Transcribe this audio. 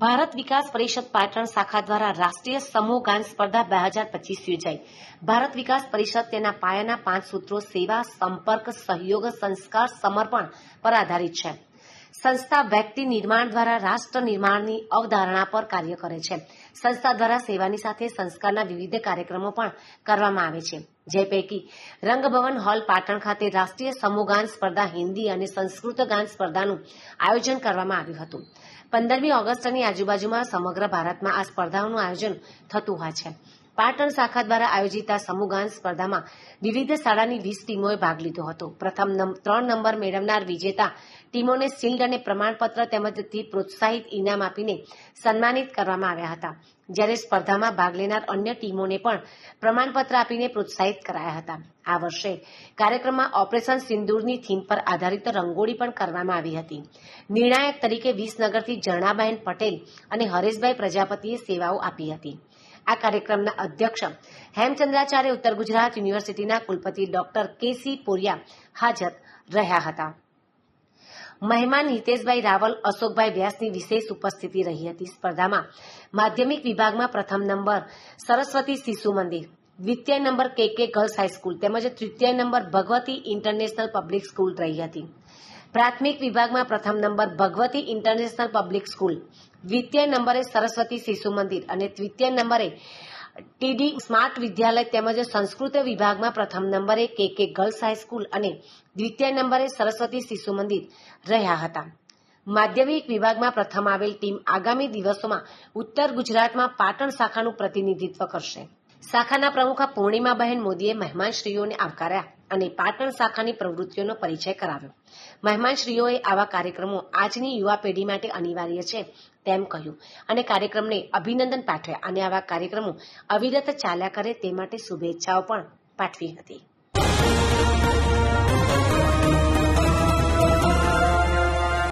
ભારત વિકાસ પરિષદ પાટણ શાખા દ્વારા રાષ્ટ્રીય સમૂહ ગાન સ્પર્ધા બે હજાર પચીસ યોજાઈ. ભારત વિકાસ પરિષદ તેના પાયાના પાંચ સૂત્રો સેવા, સંપર્ક, સહયોગ, સંસ્કાર, સમર્પણ પર આધારિત છે. સંસ્થા વ્યક્તિ નિર્માણ દ્વારા રાષ્ટ્ર નિર્માણની અવધારણા પર કાર્ય કરે છે. સંસ્થા દ્વારા સેવાની સાથે સંસ્કારના વિવિધ કાર્યક્રમો પણ કરવામાં આવે છે. જે પૈકી રંગભવન હોલ પાટણ ખાતે રાષ્ટ્રીય સમૂહ સ્પર્ધા હિન્દી અને સંસ્કૃત ગાન સ્પર્ધાનું આયોજન કરવામાં આવ્યું હતું. પંદરમી ઓગસ્ટની આજુબાજુમાં સમગ્ર ભારતમાં આ સ્પર્ધાઓનું આયોજન થતું હોય છે. પાટણ શાખા દ્વારા આયોજિત આ સમૂહગાન સ્પર્ધામાં વિવિધ શાળાની વીસ ટીમોએ ભાગ લીધો હતો. પ્રથમ ત્રણ નંબર મેળવનાર વિજેતા ટીમોને શિલ્ડ અને પ્રમાણપત્ર તેમજ પ્રોત્સાહિત ઇનામ આપીને સન્માનિત કરવામાં આવ્યા હતા. જ્યારે સ્પર્ધામાં ભાગ લેનાર અન્ય ટીમોને પણ પ્રમાણપત્ર આપીને પ્રોત્સાહિત કરાયા હતા. આ વર્ષે કાર્યક્રમમાં ઓપરેશન સિંદૂરની થીમ પર આધારિત રંગોળી પણ કરવામાં આવી હતી. નિર્ણાયક તરીકે વિસનગરથી ઝરણાબહેન પટેલ અને હરેશભાઈ પ્રજાપતિએ સેવાઓ આપી હતી. આ કાર્યક્રમના અધ્યક્ષ હેમચંદ્રાચાર્ય ઉત્તર ગુજરાત યુનિવર્સિટીના કુલપતિ ડોક્ટર કેસી પોરિયા હાજર રહ્યા હતા. મહેમાન હિતેશભાઈ રાવલ, અશોકભાઈ વ્યાસની વિશેષ ઉપસ્થિતિ રહી હતી. સ્પર્ધામાં માધ્યમિક વિભાગમાં પ્રથમ નંબર સરસ્વતી શિશુ મંદિર, દ્વિતીય નંબર કે કે ગર્લ્સ હાઈસ્કૂલ તેમજ તૃતીય number Bhagwati international public school રહી હતી. પ્રાથમિક વિભાગમાં પ્રથમ number Bhagwati international public school. દ્વિતીય નંબરે સરસ્વતી શિશુ મંદિર અને તૃતીય નંબરે ટીડી સ્માર્ટ વિદ્યાલય તેમજ સંસ્કૃત વિભાગમાં પ્રથમ નંબરે કે કે ગર્લ્સ હાઈસ્કૂલ અને દ્વિતીય નંબરે સરસ્વતી શિશુ મંદિર રહ્યા હતા. માધ્યમિક વિભાગમાં પ્રથમ આવેલ ટીમ આગામી દિવસોમાં ઉત્તર ગુજરાતમાં પાટણ શાખાનું પ્રતિનિધિત્વ કરશે. શાખાના પ્રમુખ પૂર્ણિમાબહેન મોદીએ મહેમાનશ્રીઓને આવકાર્યા અને પાટણ શાખાની પ્રવૃત્તિઓનો પરિચય કરાવ્યો. મહેમાનશ્રીઓએ આવા કાર્યક્રમો આજની યુવા પેઢી માટે અનિવાર્ય છે તેમ કહ્યું અને કાર્યક્રમને અભિનંદન પાઠવ્યા અને આવા કાર્યક્રમો અવિરત ચાલ્યા કરે તે માટે શુભેચ્છાઓ પણ પાઠવી હતી.